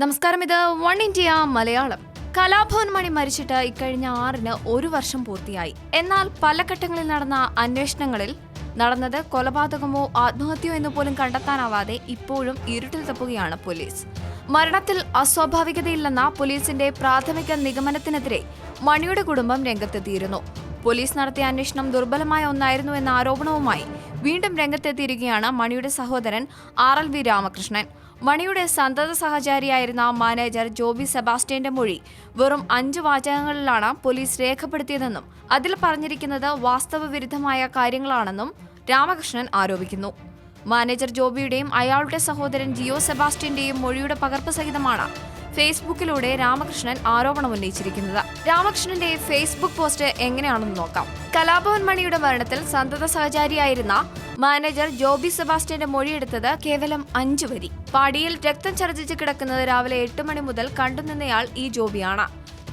നമസ്കാരം. ഇത് One India Malayalam. Kalabhavan Mani മരിച്ചിട്ട് ഇക്കഴിഞ്ഞ ആറിന് ഒരു വർഷം പൂർത്തിയായി. എന്നാൽ പല ഘട്ടങ്ങളിൽ നടന്ന അന്വേഷണങ്ങളിൽ നടന്നത് കൊലപാതകമോ ആത്മഹത്യയോ എന്ന് പോലും കണ്ടെത്താനാവാതെ ഇപ്പോഴും ഇരുട്ടിൽ തപ്പുകയാണ് പോലീസ്. മരണത്തിൽ അസ്വാഭാവികതയില്ലെന്ന പോലീസിന്റെ പ്രാഥമിക നിഗമനത്തിനെതിരെ മണിയുടെ കുടുംബം രംഗത്തെത്തിയിരുന്നു. പോലീസ് നടത്തിയ അന്വേഷണം ദുർബലമായ ഒന്നായിരുന്നു എന്ന ആരോപണവുമായി വീണ്ടും രംഗത്തെത്തിയിരിക്കുകയാണ് മണിയുടെ സഹോദരൻ ആർ എൽ വി രാമകൃഷ്ണൻ. മണിയുടെ സന്തത സഹചാരിയായിരുന്ന മാനേജർ ജോബി സെബാസ്റ്റ്യന്റെ മൊഴി വെറും അഞ്ച് വാചകങ്ങളിലാണ് പോലീസ് രേഖപ്പെടുത്തിയതെന്നും അതിൽ പറഞ്ഞിരിക്കുന്നത് വാസ്തവ വിരുദ്ധമായ കാര്യങ്ങളാണെന്നും രാമകൃഷ്ണൻ ആരോപിക്കുന്നു. മാനേജർ ജോബിയുടെയും അയാളുടെ സഹോദരൻ ജിയോ സെബാസ്റ്റ്യന്റെയും മൊഴിയുടെ പകർപ്പ് സഹിതമാണ് ഫേസ്ബുക്കിലൂടെ രാമകൃഷ്ണൻ ആരോപണം ഉന്നയിച്ചിരിക്കുന്നത്. രാമകൃഷ്ണന്റെ ഫേസ്ബുക്ക് പോസ്റ്റ് എങ്ങനെയാണെന്ന് നോക്കാം. കലാഭവൻ മണിയുടെ മരണത്തിൽ സന്തത സഹചാരിയായിരുന്ന മാനേജർ ജോബി സെബാസ്റ്റ്യന്റെ മൊഴിയെടുത്തത് കേവലം അഞ്ചു വരി. പാടിയിൽ രക്തം ഛർദ്ദിച്ച് കിടക്കുന്നത് രാവിലെ എട്ട് മണി മുതൽ കണ്ടുനിന്നയാൾ ഈ ജോബിയാണ്.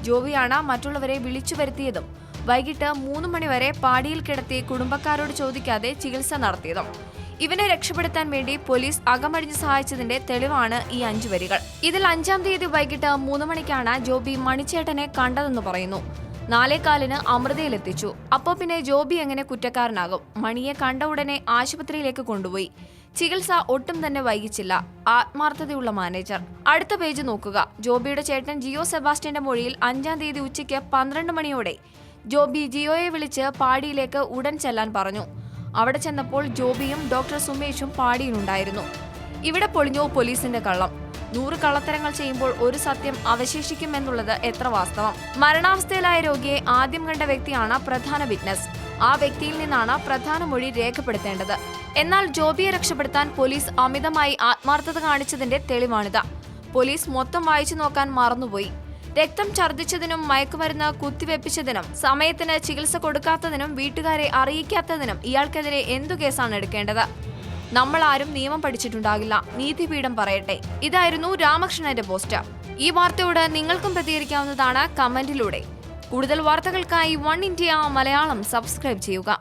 ജോബിയാണ് മറ്റുള്ളവരെ വിളിച്ചു വരുത്തിയതും വൈകിട്ട് മൂന്ന് മണിവരെ പാടിയിൽ കിടത്തി കുടുംബക്കാരോട് ചോദിക്കാതെ ചികിത്സ നടത്തിയതും. ഇവനെ രക്ഷപ്പെടുത്താൻ വേണ്ടി പോലീസ് അകമടിഞ്ഞ് സഹായിച്ചതിന്റെ തെളിവാണ് ഈ അഞ്ചു വരികൾ. ഇതിൽ അഞ്ചാം തീയതി വൈകിട്ട് മൂന്ന് മണിക്കാണ് ജോബി മണിച്ചേട്ടനെ കണ്ടതെന്ന് പറയുന്നു. നാലേകാലിന് അമൃതയിലെത്തിച്ചു. അപ്പോൾ പിന്നെ ജോബി എങ്ങനെ കുറ്റക്കാരനാകും? മണിയെ കണ്ട ഉടനെ ആശുപത്രിയിലേക്ക് കൊണ്ടുപോയി. ചികിത്സ ഒട്ടും തന്നെ വൈകിച്ചില്ല. ആത്മാർത്ഥതയുള്ള മാനേജർ. അടുത്ത പേജ് നോക്കുക. ജോബിയുടെ ചേട്ടൻ ജിയോ സെബാസ്റ്റ്യന്റെ മൊഴിയിൽ അഞ്ചാം തീയതി ഉച്ചയ്ക്ക് പന്ത്രണ്ട് മണിയോടെ ജോബി ജിയോയെ വിളിച്ച് പാടിയിലേക്ക് ഉടൻ ചെല്ലാൻ പറഞ്ഞു. അവിടെ ചെന്നപ്പോൾ ജോബിയും ഡോക്ടർ സുമേഷും പാടിയിലുണ്ടായിരുന്നു. ഇവിടെ പൊളിഞ്ഞോ പോലീസിന്റെ കള്ളം. നൂറ് കള്ളത്തരങ്ങൾ ചെയ്യുമ്പോൾ ഒരു സത്യം അവശേഷിക്കുമെന്നുള്ളത് എത്ര വാസ്തവം. മരണാവസ്ഥയിലായ രോഗിയെ ആദ്യം കണ്ട വ്യക്തിയാണ് പ്രധാന വിറ്റ്നസ്. ആ വ്യക്തിയിൽ നിന്നാണ് പ്രധാന മൊഴി രേഖപ്പെടുത്തേണ്ടത്. എന്നാൽ ജോബിയെ രക്ഷപ്പെടുത്താൻ പോലീസ് അമിതമായി ആത്മാർത്ഥത കാണിച്ചതിന്റെ തെളിവാണിത്. പോലീസ് മൊത്തം വായിച്ചു നോക്കാൻ മറന്നുപോയി. രക്തം ഛർദ്ദിച്ചതിനും മയക്കുമരുന്ന് കുത്തിവെപ്പിച്ചതിനും സമയത്തിന് ചികിത്സ കൊടുക്കാത്തതിനും വീട്ടുകാരെ അറിയിക്കാത്തതിനും ഇയാൾക്കെതിരെ എന്തു കേസാണ് എടുക്കേണ്ടത്? നമ്മൾ ആരും നിയമം പഠിച്ചിട്ടുണ്ടാകില്ല. നീതിപീഠം പറയട്ടെ. ഇതായിരുന്നു രാമകൃഷ്ണന്റെ പോസ്റ്റ്. ഈ വാർത്തയോട് നിങ്ങൾക്കും പ്രതികരിക്കാവുന്നതാണ് കമന്റിലൂടെ. കൂടുതൽ വാർത്തകൾക്കായി വൺ ഇന്ത്യ മലയാളം സബ്സ്ക്രൈബ് ചെയ്യുക.